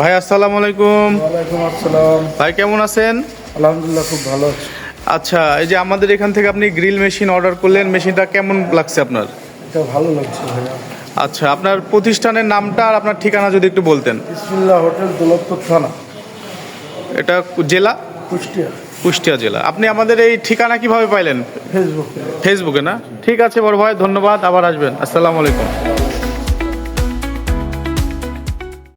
ভাই আসসালামু আলাইকুম। ওয়ালাইকুম আসসালাম। ভাই কেমন আছেন? আলহামদুলিল্লাহ খুব ভালো আছি। আচ্ছা এই যে আমাদের এখান থেকে আপনি গ্রিল মেশিন অর্ডার করলেন মেশিনটা কেমন লাগছে আপনার? এটা ভালো লাগছে ভাইয়া। আচ্ছা আপনার প্রতিষ্ঠানের নামটা আর আপনার ঠিকানা যদি একটু বলতেন। বিসমিল্লাহ হোটেল দৌলতপুর থানা। এটা জেলা? কুষ্টিয়া। কুষ্টিয়া জেলা। আপনি আমাদের এই ঠিকানা কীভাবে পাইলেন? ফেসবুকে। ফেসবুকে না? ঠিক আছে বড় ভাই ধন্যবাদ আবার আসবেন। আসসালামু আলাইকুম।